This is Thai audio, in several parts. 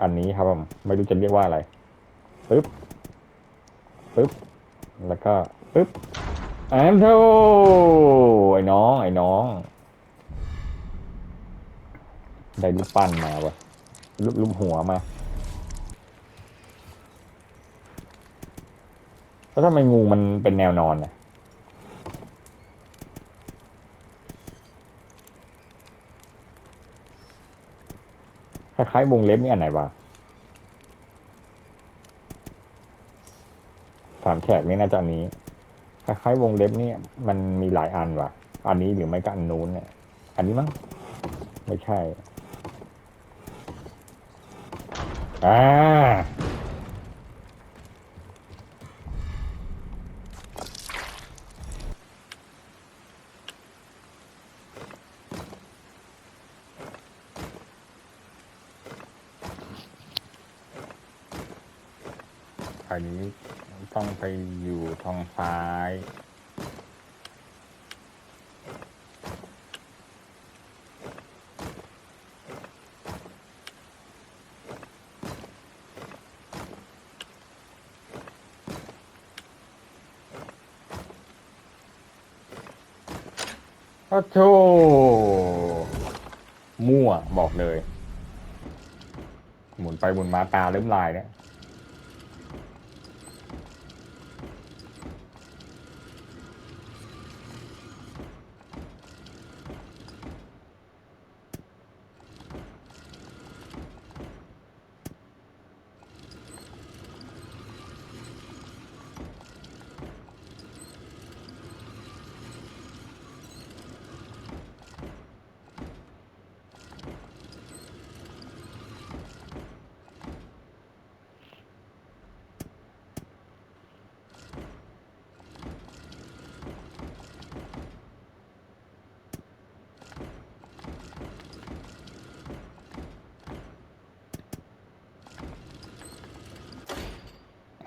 อันนี้ครับผมไม่รู้จะเรียกว่าอะไรปึ๊บปึ๊บแล้วก็ปึ๊บแอนโทไอ้น้อง ไอ้น้อง ได้รูปปั้นมาวะรูปรูปหัวมาแล้วทำไมงูมันเป็นแนวนอนน่ะ คล้ายๆวงเล็บนี่อันไหนวะสามแฉกนี่น่าจะอันนี้ คล้ายๆวงเล็บนี่มันมีหลายอันว่ะอันนี้หรือไม่ก็อันนู้นเนี่ย อันนี้มั้งไม่ใช่ อ่า อันนี้ต้องไปอยู่ทางซ้าย โอ้โธมั่วบอกเลย หมุนไปหมุนมาตาเริ่มลายเนี่ย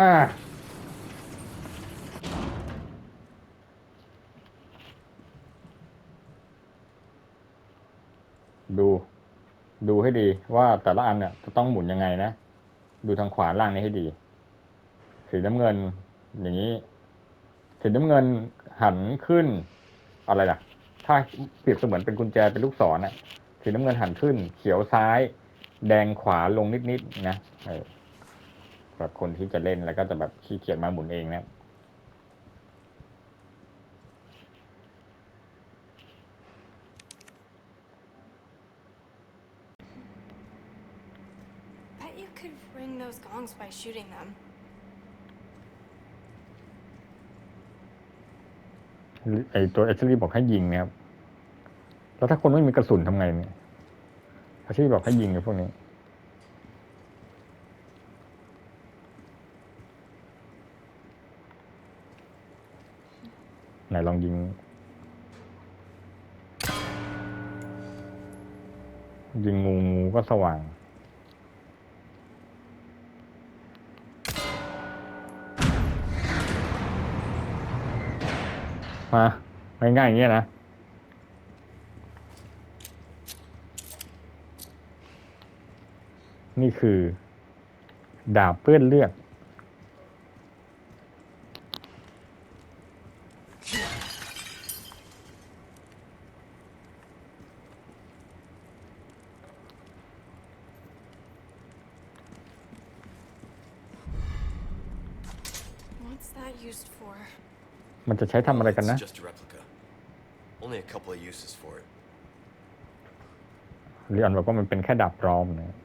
อ่าดู ดูให้ดีว่าแต่ละอันเนี่ยจะต้องหมุนยังไงนะ ดูทางขวาล่างนี้ให้ดี สีน้ำเงิน อย่างนี้ สีน้ำเงินหันขึ้น อะไรล่ะ ถ้าเปรียบเสมือนเป็นกุญแจเป็นลูกศรน่ะ สีน้ำเงินหันขึ้น เขียวซ้าย แดงขวาลงนิดๆนะ แบบคนที่จะเล่นแล้วก็จะแบบขี้เกียจมาหมุนเองนะ Bet you could ring those gongs by shooting them. ไอตัวเอชลี่บอกให้ยิงนะครับ แล้วถ้าคนไม่มีกระสุนทำไงเนี่ยเอชลี่บอกให้ยิงไอ้พวกนี้ ไหนลองยิง ยิงงูงูก็สว่าง มาง่ายๆอย่างเงี้ยนะ นี่คือ ดาบเปื้อนเลือด What's that used for? มันจะใช้ทำอะไรกันนะ It's just a replica. Only a couple of uses for it. เรียนบอกว่ามันเป็นแค่ดาบปลอมนะ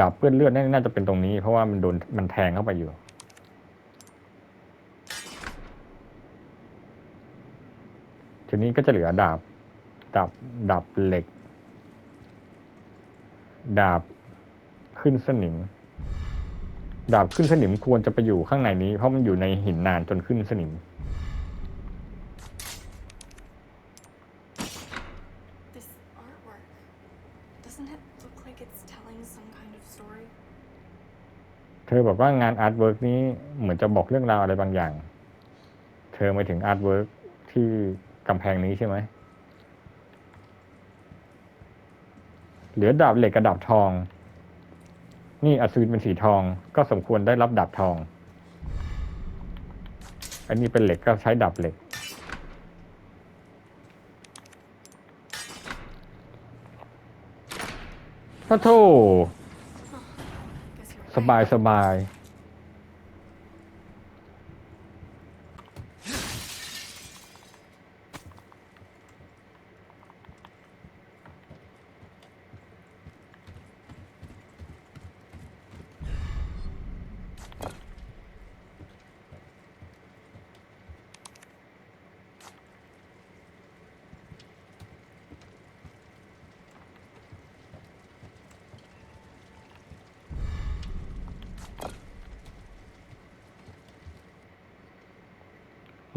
ดาบเปื้อนเลือดน่าจะเป็นตรงนี้ เพราะว่ามันโดนมันแทงเข้าไปอยู่ทีนี้ก็จะเหลือดาบ ดาบ ดาบเหล็ก ดาบขึ้นสนิม ดาบขึ้นสนิมควรจะไปอยู่ข้างในนี้ เพราะมันอยู่ในหินนานจนขึ้นสนิม This artwork. Doesn't it look like it's telling some kind of story? เธอบอกว่างานอาร์ตเวิร์กนี้เหมือนจะบอกเรื่องราวอะไรบางอย่าง เธอมาถึงอาร์ตเวิร์กที่กำแพงนี้ใช่ไหมเหลือดาบเหล็กกับดาบทอง นี่อัศวินเป็นสีทอง ก็สมควรได้รับดาบทอง อันนี้เป็นเหล็กก็ใช้ดาบเหล็ก พระโท Guess you're สบายสบาย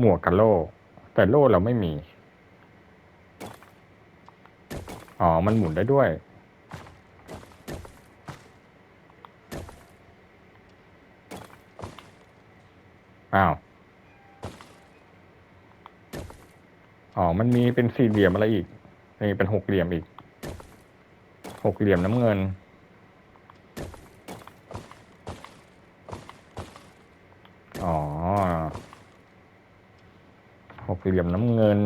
หมวกกับโล่ แต่โล่เราไม่มี อ๋อ มันหมุนได้ด้วย อ้าว อ๋อ มันมีเป็นสี่เหลี่ยมอะไรอีก นี่เป็นหกเหลี่ยมอีก หกเหลี่ยมน้ำเงินอ๋อ หกเหลี่ยมน้ำเงิน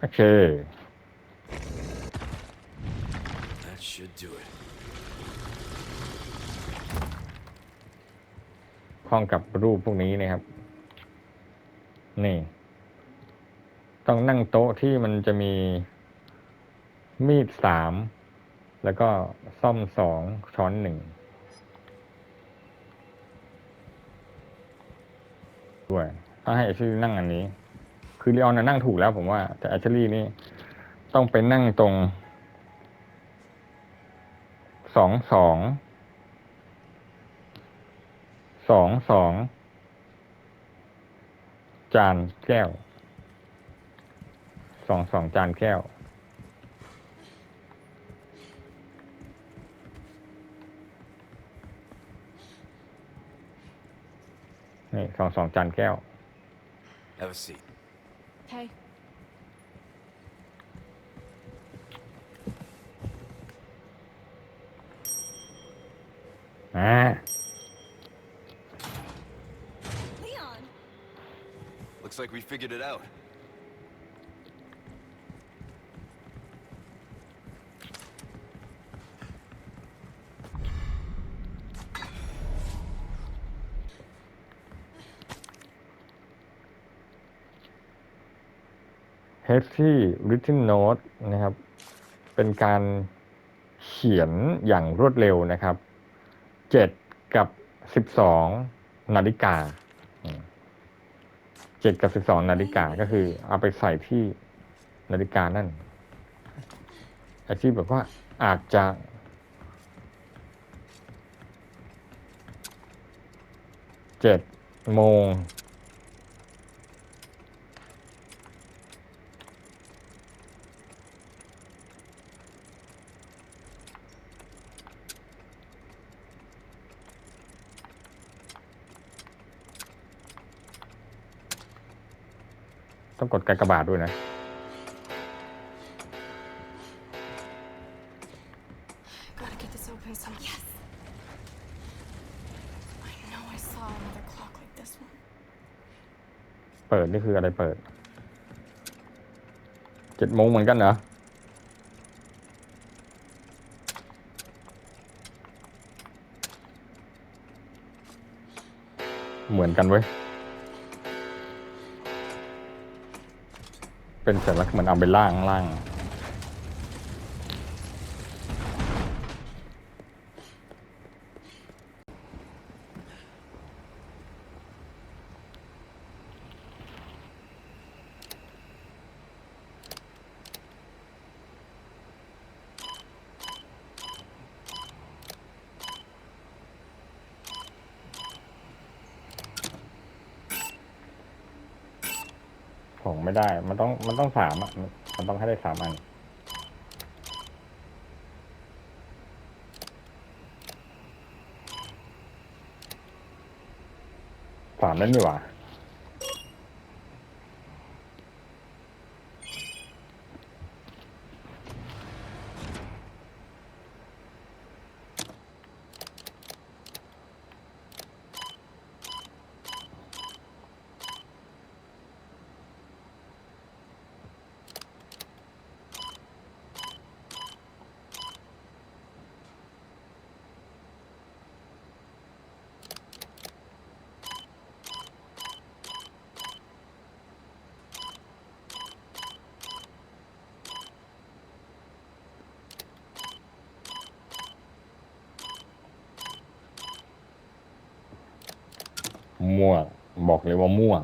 โอเค That should do it. คล้องกับรูปพวกนี้นะครับ นี่ ต้องนั่งโต๊ะที่มันจะมี มีดสามแล้วก็ซ่อมสองช้อนหนึ่งด้วยถ้าให้แอชลี่นั่งอันนี้ คือลีออนนะนั่งถูกแล้วผมว่า แต่แอชลี่นี่ต้องไปนั่งตรงสองสองสองสองจานแก้วสองสองจานแก้ว นี่สองสองจานแก้ว Have a seat. Okay. อ่า Leon! Looks like we figured it out. H e a v y written note นะครับ เป็นการเขียนอย่างรวดเร็วนะครับเจ็ดกับสิบสองนาฬิกาอืมเจ็ดกับสิบสองนาฬิกาก็คือเอาไปใส่ที่นาฬิกานั่นอาชีพแบบว่าอาจจะเจ็ดโมง ต้องกดกากบาทด้วยนะ Gotta get this open some. Yes! I know I saw another clock like this one. เปิดนี่คืออะไรเปิด เจ็ดโมงเหมือนกันเหรอเหมือนกันเว้ย เป็นสัญลักษณ์เหมือนเอาไปล่างล่าง ไม่ได้ มันต้องมันต้องสามอะ มันต้องให้ได้สามอัน สามนั่นนี่หว่า มั่ว บอกเลยว่ามั่ว